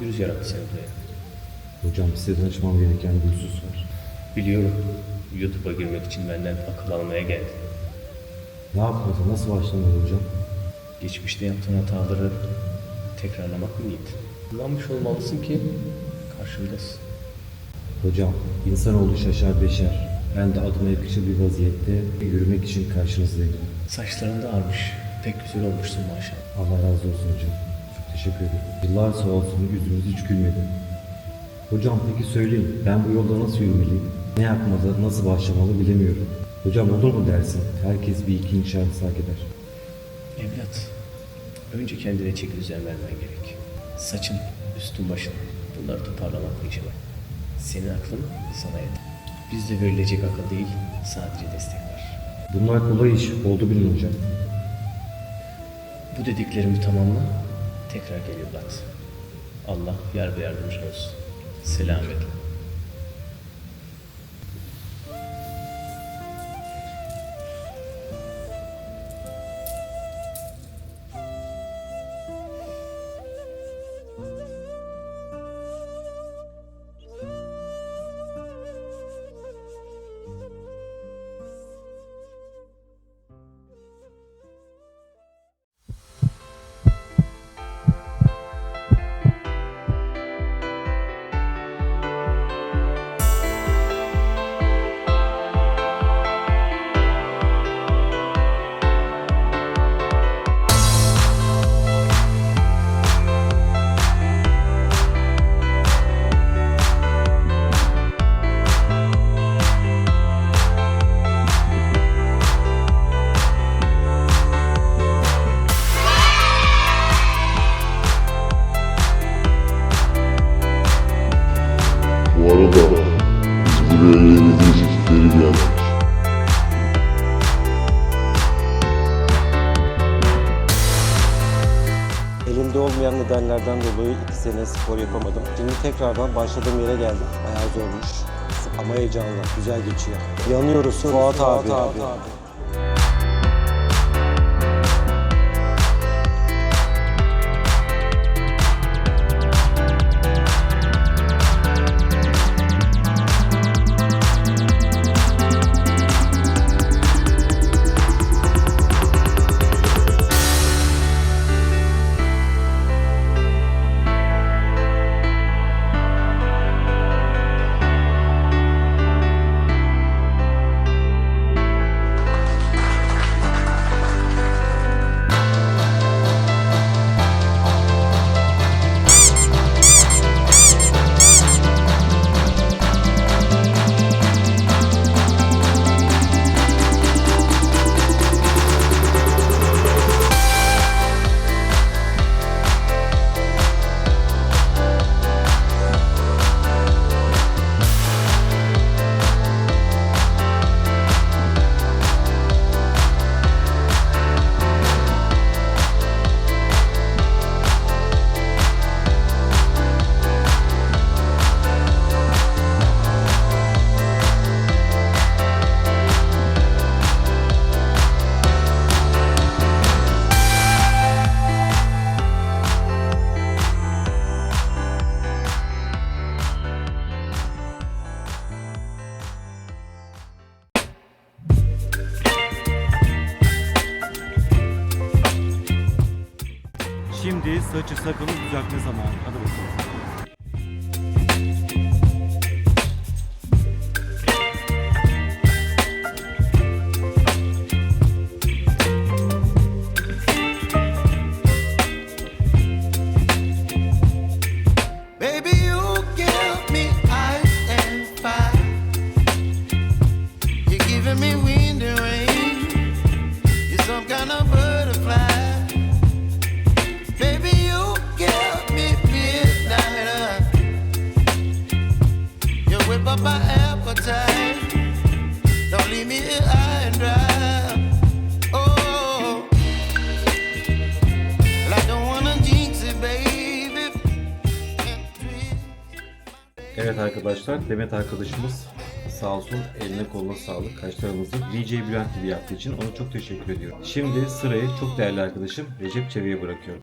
virüs yarattı seni buraya? Hocam size danışmam gereken bir husus var. Biliyorum. YouTube'a girmek için benden akıl almaya geldi. Ne yapmalı, nasıl başlamalı hocam? Geçmişte yaptığın hataları tekrarlamak mı niyet? Kullanmış olmalısın ki karşımdasın. Hocam, insanoğlu şaşar beşer. Ben de adıma yakışır bir vaziyette yürümek için karşınızdayım. Saçların da ağarmış. Pek güzel olmuşsun maşallah. Allah razı olsun hocam. Teşekkür ederim. Yıllar sağ olsun yüzünüz hiç gülmedi. Hocam peki söyleyin, ben bu yolda nasıl yürümeliyim? Ne yapmalı, nasıl başlamalı bilemiyorum. Hocam olur mu dersin? Herkes bir iki inşaat hak eder. Evlat, önce kendine çeki düzen vermen gerek. Saçın, üstün başın, bunları toparlamakla işe bak. Senin aklın sana yeter. Bizde verilecek akıl değil, sadece destek var. Bunlar kolay iş, oldu bilin hocam. Bu dediklerimi tamamla, tekrar gel evlat. Allah yar ve yardımcın olsun. Selametle. Nedenlerden dolayı iki sene spor yapamadım. Şimdi tekrardan başladığım yere geldim. Bayağı zormuş. Ama heyecanlı, güzel geçiyor. Yanıyoruz Fuat, abi. Şimdi saçı sakalı düzeltme zamanı. Hadi bakalım. Whip up my appetite. Don't leave me high and dry. Oh, Evet arkadaşlar, Demet arkadaşımız sağ olsun eline koluna sağlık. Kaşlarımızı VJ Bülent gibi yaptığı için ona çok teşekkür ediyorum. Şimdi sırayı çok değerli arkadaşım Recep Çevi'ye bırakıyorum.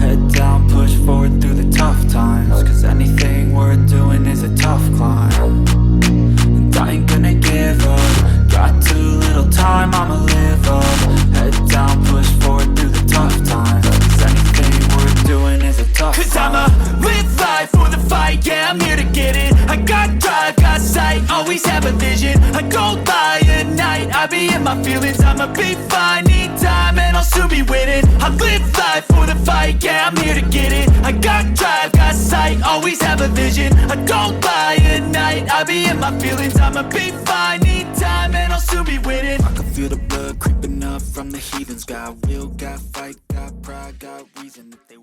Have a vision. I go by at night, I be in my feelings. I'ma be fine, need time, and I'll soon be winning. I live life for the fight, yeah, I'm here to get it. I got drive, got sight, always have a vision. I go by at night, I be in my feelings. I'ma be fine, need time, and I'll soon be winning. I can feel the blood creeping up from the heathens. Got will, got fight, got pride, got reason. If they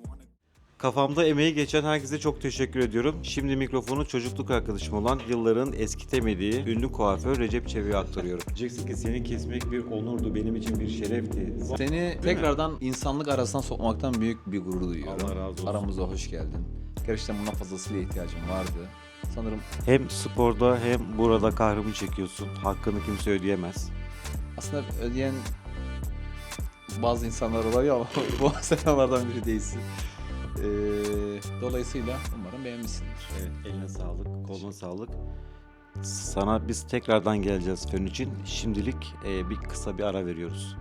Kafamda emeği geçen herkese çok teşekkür ediyorum. Şimdi mikrofonu çocukluk arkadaşım olan yılların eskitemediği ünlü kuaför Recep Çevik'e aktarıyorum. Diyeceksin ki seni kesmek bir onurdu, benim için bir şerefti. Seni tekrardan insanlık arasına sokmaktan büyük bir gurur duyuyorum. Allah razı olsun. Aramıza hoş geldin. Gerçekten buna fazlasıyla ihtiyacım vardı. Sanırım Hem sporda hem burada kahrımı çekiyorsun. Hakkını kimse ödeyemez. aslında ödeyen bazı insanlar oluyor ama bu sen onlardan biri değilsin. Ee, dolayısıyla umarım beğenmişsindir. Evet, eline sağlık, koluna sağlık. Sana biz tekrardan geleceğiz fön için. Şimdilik e, bir kısa bir ara veriyoruz.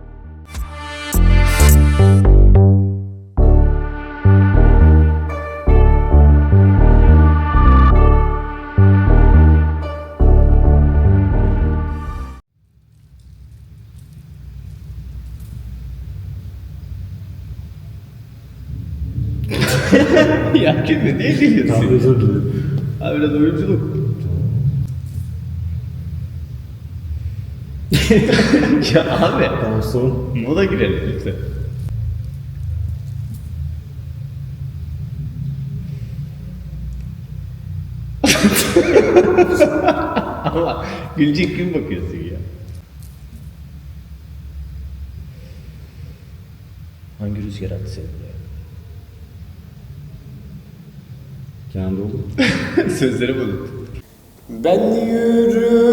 Gülme niye Tamam özür dilerim. Abi biraz oyunculuk. ya abi Tamam son. moda girelim lütfen. Ama gülecek gibi bakıyorsun ya. Hangi rüzgar attı seni buraya? Kendi oldu. Sözleri unuttum. Ben yürürüm